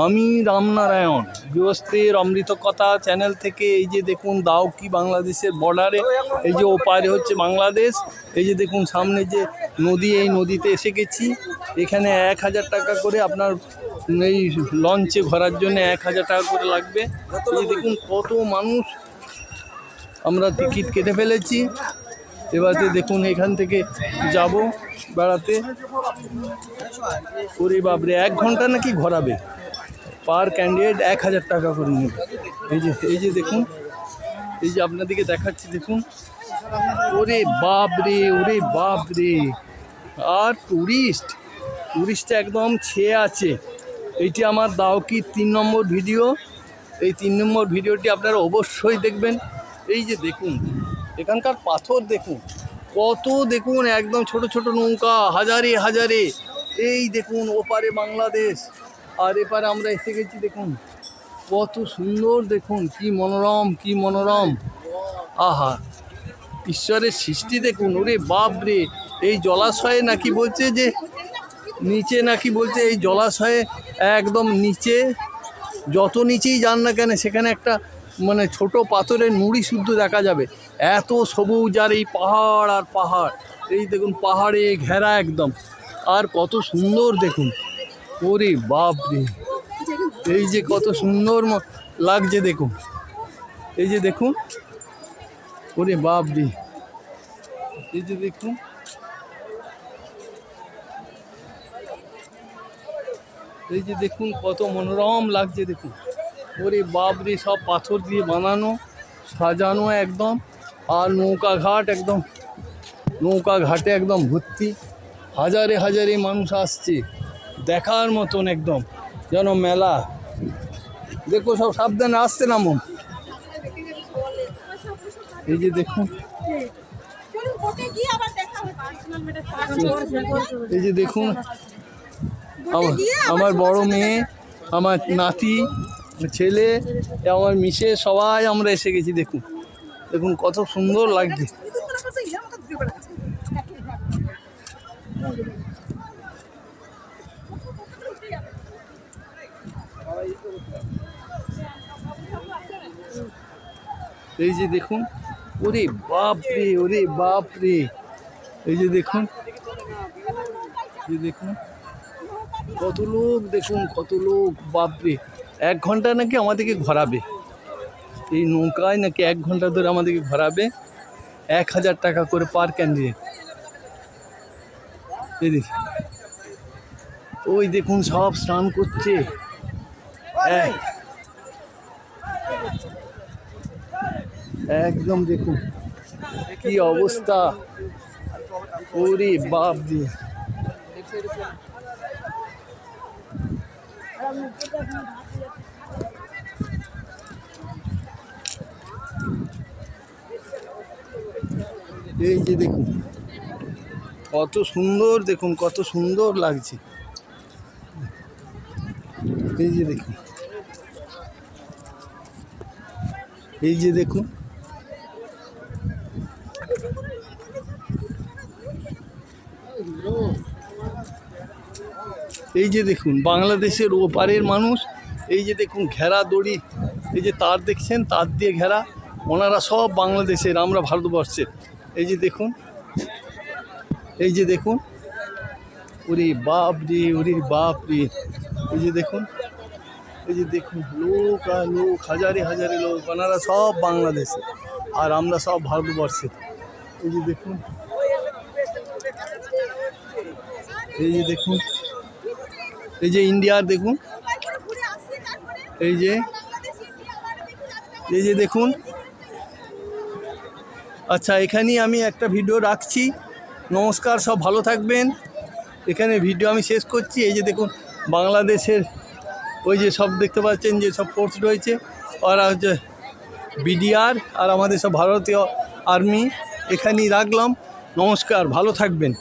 আমি রামনারায়ণ গৃহস্থের অমৃত কথা চ্যানেল থেকে এই যে দেখুন দাও কি বাংলাদেশের বর্ডারে এই যে ওপারে হচ্ছে বাংলাদেশ এই যে দেখুন সামনে যে নদী এই নদীতে এসে গেছি। এখানে এক হাজার টাকা করে আপনার এই লঞ্চে ঘোরার জন্য এক হাজার টাকা করে লাগবে। এই দেখুন কত মানুষ। আমরা টিকিট কেটে ফেলেছি। এবারে দেখুন এখান থেকে যাব বেড়াতে। ওরে বাপরে এক ঘণ্টা নাকি ঘোরাবে? পার ক্যান্ডিডেট এক হাজার টাকা করে নেবে। এই যে এই যে দেখুন, এই যে আপনাদেরকে দেখাচ্ছি, দেখুন। ওরে বাপ রে ওরে বাপ রে আর টুরিস্ট টুরিস্ট একদম ছেয়ে আছে। এইটি আমার দাও কি তিন নম্বর ভিডিও। এই তিন নম্বর ভিডিওটি আপনারা অবশ্যই দেখবেন। এই যে দেখুন, এখানকার পাথর দেখুন। কত দেখুন, একদম ছোট ছোট নৌকা, হাজারে হাজারে। এই দেখুন, ওপারে বাংলাদেশ। আর এপারে আমরা এসে গেছি, দেখুন। কত সুন্দর, দেখুন, কি মনোরম কি মনোরম। আহা, ঈশ্বরের সৃষ্টি দেখুন, ওরে বাপ রে এই জলাশয়ে নাকি বলছে যে, নিচে নাকি বলছে এই জলাশয়ে একদম নিচে, যত নিচেই যান না কেন, সেখানে একটা মানে ছোট পাথরের নুড়ি শুদ্ধ দেখা যাবে। এত সবুজ আর এই পাহাড় আর পাহাড়। এই দেখুন, পাহাড়ে ঘেরা একদম। আর কত সুন্দর, দেখুন। ওরে বাপ রে এই যে কত সুন্দর লাগছে দেখুন। এই যে দেখুন। ওরে বাপ রে এই যে দেখুন। এই যে দেখুন, কত মনোরম লাগছে দেখুন। ওরে বাপরে, সব পাথর দিয়ে বানানো, সাজানো একদম। আর নৌকা ঘাট একদম। নৌকা ঘাটে একদম ভর্তি। হাজারে হাজারে মানুষ আসছে। দেখার মতন একদম। যেন মেলা। দেখো সব সাবধানে আসছে না এই যে দেখুন এই যে দেখুন। আমার বড় মেয়ে, আমার নাতি, ছেলে, আমার মিশে সবাই আমরা এসে গেছি, দেখুন। দেখুন কত সুন্দর লাগছে। এই যে দেখুন, ওরে বাপ রে ওরে বাপ রে এই যে দেখুন দেখুন, কত লোক দেখুন, কত লোক, বাপরে। এক ঘণ্টা নাকি আমাদেরকে ঘোরাবে। এই নৌকায় নাকি এক ঘণ্টা ধরে আমাদেরকে ঘোরাবে। এক হাজার টাকা করে পার ক্যান্ডিডেট। এই দেখি ওই দেখুন, সব স্নান করছে। একদম দেখুন, কি অবস্থা। ওরে বাপ দিয়ে এই যে দেখুন, কত সুন্দর দেখুন, কত সুন্দর লাগছে। এই যে দেখুন। এই যে দেখুন। এই যে দেখুন, বাংলাদেশের ওপারের মানুষ। এই যে দেখুন, ঘেরা দড়ি। এই যে তার দেখছেন, তার দিয়ে ঘেরা। ওনারা সব বাংলাদেশের, আমরা ভারতবর্ষের। এই যে দেখুন, এই যে দেখুন। ওরে বাপ রে ওরে বাপ রে এই যে দেখুন এই যে দেখুন, লোক আর লোক, হাজারে হাজারে লোক ওনারা সব বাংলাদেশে। আর আমরা সব ভারতবর্ষের এই যে দেখুন, এই যে দেখুন, এই যে ইন্ডিয়ার দেখুন, এই যে এই যে দেখুন। আচ্ছা এখানেই আমি একটা ভিডিও রাখছি। নমস্কার, সব ভালো থাকবেন। এখানে ভিডিও আমি শেষ করছি। এই যে দেখুন, বাংলাদেশের ওই যে সব দেখতে পাচ্ছেন যে সব ফোর্স রয়েছে। ওরা হচ্ছে বিডিআর আর আমাদের সব ভারতীয় আর্মি এখানেই রাখলাম। নমস্কার, ভালো থাকবেন।